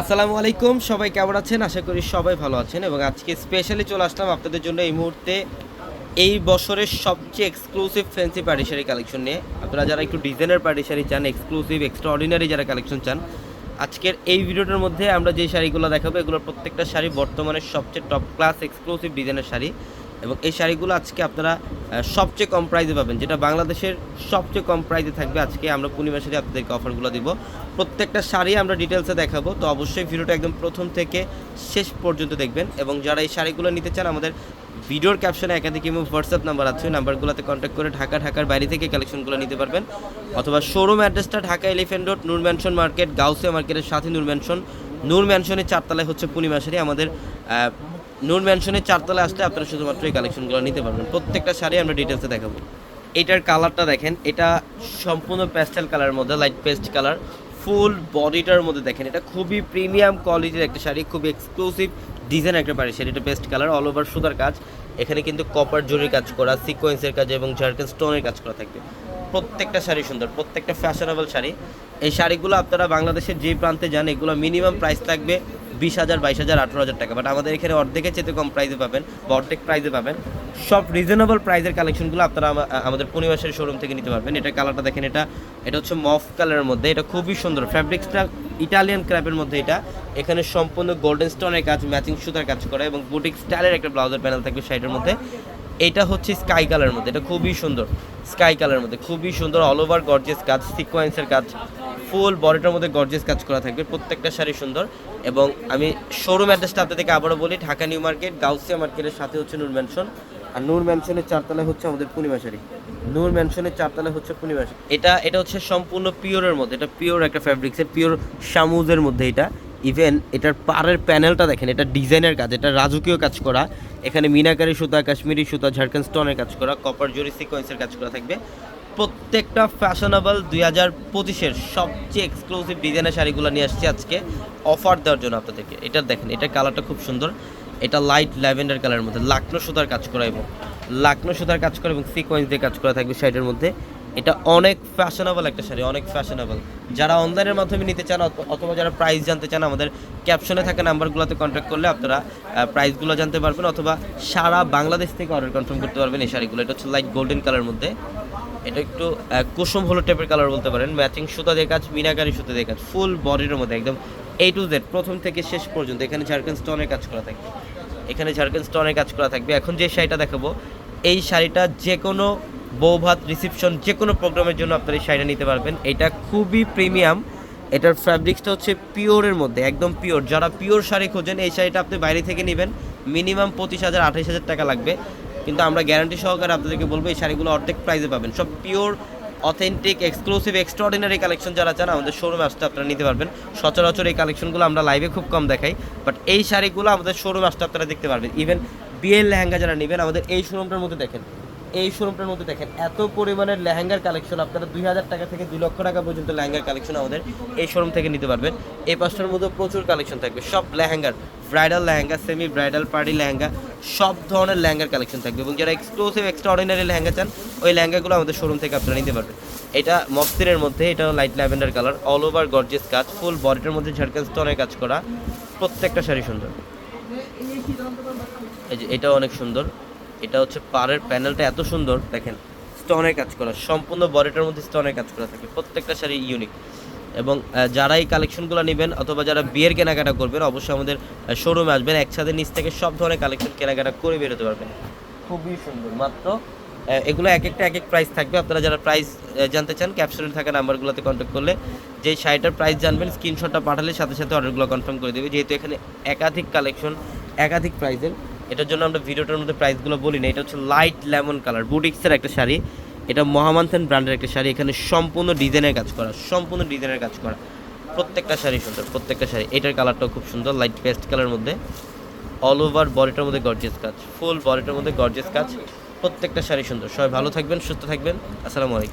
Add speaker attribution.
Speaker 1: আসসালামু আলাইকুম, সবাই কেমন আছেন? আশা করি সবাই ভালো আছেন এবং আজকে স্পেশালি চলে আসলাম আপনাদের জন্য এই মুহূর্তে এই বছরের সবচেয়ে exclusive fancy party sari collection নিয়ে। আপনারা যারা একটু ডিজাইনের পার্টি শাড়ি চান এক্সক্লুসিভ এক্সট্রা অর্ডিনারি যারা কালেকশন চান, আজকের এই ভিডিওটার মধ্যে আমরা যে শাড়িগুলো দেখাবো, এগুলোর প্রত্যেকটা শাড়ি বর্তমানে সবচেয়ে টপ ক্লাস এক্সক্লুসিভ ডিজাইনের শাড়ি এবং এই শাড়িগুলো আজকে আপনারা সবচেয়ে কম প্রাইসে পাবেন, যেটা বাংলাদেশের সবচেয়ে কম প্রাইজে থাকবে। আজকে আমরা পূর্ণিমা শাড়ি আপনাদেরকে অফারগুলো দিব। প্রত্যেকটা শাড়ি আমরা ডিটেলসে দেখাবো। তো অবশ্যই ভিডিওটা একদম প্রথম থেকে শেষ পর্যন্ত দেখবেন এবং যারা এই শাড়িগুলো নিতে চান, আমাদের ভিডিওর ক্যাপশনে একাধিক ইমো হোয়াটসঅ্যাপ নাম্বার আছে। নাম্বারগুলোতে কন্ট্যাক্ট করে ঢাকা, ঢাকার বাইরে থেকে কালেকশনগুলো নিতে পারবেন। অথবা শোরুম অ্যাড্রেসটা Dhaka Elephant Road Noor Mansion Market Gausia মার্কেটের সাথে নূর ম্যানশন নূর ম্যানশনের চারতলায় হচ্ছে পূর্ণিমা শাড়ি আমাদের নূর ম্যানশনের চারতলায় আসলে আপনারা শুধুমাত্র এই কালেকশনগুলো নিতে পারবেন। প্রত্যেকটা শাড়ি আমরা ডিটেলসে দেখাবো। এটার কালারটা দেখেন। এটা সম্পূর্ণ প্যাস্টেল কালারের মধ্যে লাইট পেস্ট কালার ফুল বডিটার মধ্যে দেখেন, এটা খুবই প্রিমিয়াম কোয়ালিটির একটা শাড়ি, খুবই এক্সক্লুসিভ ডিজাইন একটা পারে শাড়ি এটা বেস্ট কালার অল ওভার সুতার কাজ। এখানে কিন্তু কপার জরির কাজ করা সিকোয়েন্সের কাজ এবং জার্কেন স্টোনের কাজ করা থাকবে। প্রত্যেকটা শাড়ি সুন্দর, প্রত্যেকটা ফ্যাশনেবল শাড়ি। এই শাড়িগুলো আপনারা বাংলাদেশের যে প্রান্তে যান, এগুলো মিনিমাম প্রাইস থাকবে বিশ হাজার, বাইশ হাজার, আঠারো হাজার টাকা। বাট আমাদের এখানে অর্ধেকের চেয়ে কম প্রাইসে পাবেন, বা অর্ধেক প্রাইসে পাবেন। সব রিজনেবল প্রাইসের কালেকশনগুলো আপনারা আমাদের পূর্ণিমাসের শোরুম থেকে নিতে পারবেন। এটা কালারটা দেখেন, এটা এটা হচ্ছে মফ কালারের মধ্যে। এটা খুবই সুন্দর। ফ্যাব্রিক্সটা ইটালিয়ান ক্র্যাপের মধ্যে এটা। এখানে সম্পূর্ণ গোল্ডেন স্টোনের কাজ ম্যাচিং সুতার কাজ করা এবং বুটিক স্টাইলের একটা ব্লাউজের প্যানেল থাকবে শাড়িটার মধ্যে। এটা হচ্ছে স্কাই কালারের মধ্যে। এটা খুবই সুন্দর স্কাই কালারের মধ্যে। খুবই সুন্দর অল ওভার গর্জেস কাজ সিকোয়েন্সের কাজ। ফুল বডিটার মধ্যে গর্জেস কাজ করা থাকবে, প্রত্যেকটা শাড়ি সুন্দর। এবং আমি শোরুম অ্যাড্রেসটা আপনাদেরকে আবারও বলি, ঢাকা নিউ মার্কেট, গাউসিয়া মার্কেটের সাথে হচ্ছে নূর ম্যানশন আর নূর ম্যানশনের চারতলায় হচ্ছে আমাদের পূর্ণিমা শাড়ি। নূর ম্যানশনের চারতলায় হচ্ছে পূর্ণিমা শাড়ি। এটা এটা হচ্ছে সম্পূর্ণ পিওরের মধ্যে, এটা পিওর একটা ফ্যাব্রিক্সের পিওর শামুজের মধ্যে এটা। ইভেন এটার পাড়ের প্যানেলটা দেখেন, এটা ডিজাইনের কাজ, এটা রাজকীয় কাজ করা। এখানে মিনাকারি সুতা, কাশ্মীরি সুতা, ঝাড়খান্ড স্টোনের কাজ করা কপার জরি সিকোয়েন্সের কাজ করা থাকবে। প্রত্যেকটা ফ্যাশনেবল দুই হাজার পঁচিশের সবচেয়ে এক্সক্লুসিভ ডিজাইনের শাড়িগুলো নিয়ে আসছি আজকে। অফার দেওয়ার জন্য আপনাদেরকে। এটা দেখেন এটার কালারটা খুব সুন্দর। এটা লাইট ল্যাভেন্ডার কালারের মধ্যে। লাকনো সুতার কাজ করা এবং লাকনো সুতার কাজ করা এবং সিকোয়েন্স দিয়ে কাজ করা থাকবে শাড়িটার মধ্যে। এটা অনেক ফ্যাশনেবল একটা শাড়ি, অনেক ফ্যাশনেবল যারা অনলাইনের মাধ্যমে নিতে চান অথ- অথবা যারা প্রাইস জানতে চান, আমাদের ক্যাপশনে থাকা নাম্বারগুলোতে কন্ট্যাক্ট করলে আপনারা প্রাইসগুলো জানতে পারবেন অথবা সারা বাংলাদেশ থেকে অর্ডার কনফার্ম করতে পারবেন এই শাড়িগুলো। এটা হচ্ছে লাইট গোল্ডেন কালার মধ্যে। এটা একটু কুসুম হলো টাইপের কালার বলতে পারেন ম্যাচিং সুতা দিয়ে কাজ, মিনাকারি সুতা দিয়ে কাজ ফুল বডির মধ্যে একদম এ টু জেড প্রথম থেকে শেষ পর্যন্ত। এখানে ঝাড়খান্ড স্টোনের কাজ করা থাকবে। এখানে ঝাড়খান্ড স্টোনের কাজ করা থাকবে। এখন যে শাড়িটা দেখাবো, এই শাড়িটা যে কোনো বৌভাত রিসেপশন যে কোনো প্রোগ্রামের জন্য আপনারা এই শাড়িটা নিতে পারবেন। এটা খুবই প্রিমিয়াম এটার ফ্যাব্রিক্সটা হচ্ছে পিওরের মধ্যে, একদম পিওর যারা পিওর শাড়ি খোঁজেন, এই শাড়িটা আপনি বাইরে থেকে নেবেন। মিনিমাম পঁচিশ হাজার আঠাশ হাজার টাকা লাগবে। কিন্তু আমরা গ্যারান্টি সহকারে আপনাদেরকে বলব, এই শাড়িগুলো অর্ধেক প্রাইসে পাবেন। সব pure authentic exclusive extraordinary collection যারা চান, আমাদের শোরুমে আসতে আপনারা নিতে পারবেন। সচরাচর এই কালেকশনগুলো আমরা লাইভে খুব কম দেখাই বাট এই শাড়িগুলো আমাদের শোরুমে আসতে আপনারা দেখতে পারবেন। ইভেন বিয়ের লেহেঙ্গা যারা নেবেন, আমাদের এই শোরুমটার মধ্যে দেখেন। এই শোরুমটার মধ্যে দেখেন, এত পরিমাণের লেহেঙ্গার কালেকশন আপনারা দুই হাজার টাকা থেকে দুই লক্ষ টাকা পর্যন্ত লেহেঙ্গার কালেকশন আমাদের এই শোরুম থেকে নিতে পারবেন। এই পাঁচটার মধ্যে প্রচুর কালেকশন থাকবে, সব লেহেঙ্গার bridal lehenga semi bridal party lehenga, সব ধরনের লেহেঙ্গার কালেকশন থাকবে এবং যারা এক্সক্লুসিভ এক্সট্রা অর্ডিনারি লেহেঙ্গা চান, ওই লেহেঙ্গাগুলো আমাদের শোরুম থেকে আপনারা নিতে পারবেন। এটা মফসিনের মধ্যে, এটা light lavender colour all over gorgeous কাজ ফুল বডিটার মধ্যে ঝাড়খান স্টোনের কাজ করা, প্রত্যেকটা শাড়ি সুন্দর। এই যে এটা অনেক সুন্দর। এটা হচ্ছে পাড়ের প্যানেলটা এত সুন্দর, দেখেন স্টোনের কাজ করা, সম্পূর্ণ বডিটার মধ্যে স্টোনের কাজ করা থাকে, প্রত্যেকটা শাড়ি ইউনিক এবং যারা এই কালেকশনগুলো নেবেন অথবা যারা বিয়ের কেনাকাটা করবেন, অবশ্যই আমাদের শোরুমে আসবেন একসাথে নিচ থেকে সব ধরনের কালেকশন কেনাকাটা করে বেরোতে পারবেন। খুবই সুন্দর, মাত্র এগুলো এক একটা এক এক প্রাইস থাকবে। আপনারা যারা প্রাইস জানতে চান ক্যাপশনে থাকা নাম্বারগুলোতে কন্ট্যাক্ট করলে যে শাড়িটার প্রাইস জানবেন স্ক্রিনশটটা পাঠালে সাথে সাথে অর্ডারগুলো কনফার্ম করে দেবে। যেহেতু এখানে একাধিক কালেকশন একাধিক প্রাইসের এটার জন্য আমরা ভিডিওটার মধ্যে প্রাইসগুলো বলি না, এটা হচ্ছে লাইট লেমন কালার বুটিক্সের একটা শাড়ি। এটা মহামান্থান ব্র্যান্ডের একটা শাড়ি, এখানে সম্পূর্ণ ডিজাইনের কাজ করা, সম্পূর্ণ ডিজাইনের কাজ করা। প্রত্যেকটা শাড়ি সুন্দর, প্রত্যেকটা শাড়ি। এটার কালারটাও খুব সুন্দর লাইট পেস্ট কালার মধ্যে। অল ওভার বডিটার মধ্যে গর্জিয়াস কাজ ফুল বডিটার মধ্যে গর্জিয়াস কাজ। প্রত্যেকটা শাড়ি সুন্দর। সবাই ভালো থাকবেন, সুস্থ থাকবেন। আসসালামু আলাইকুম।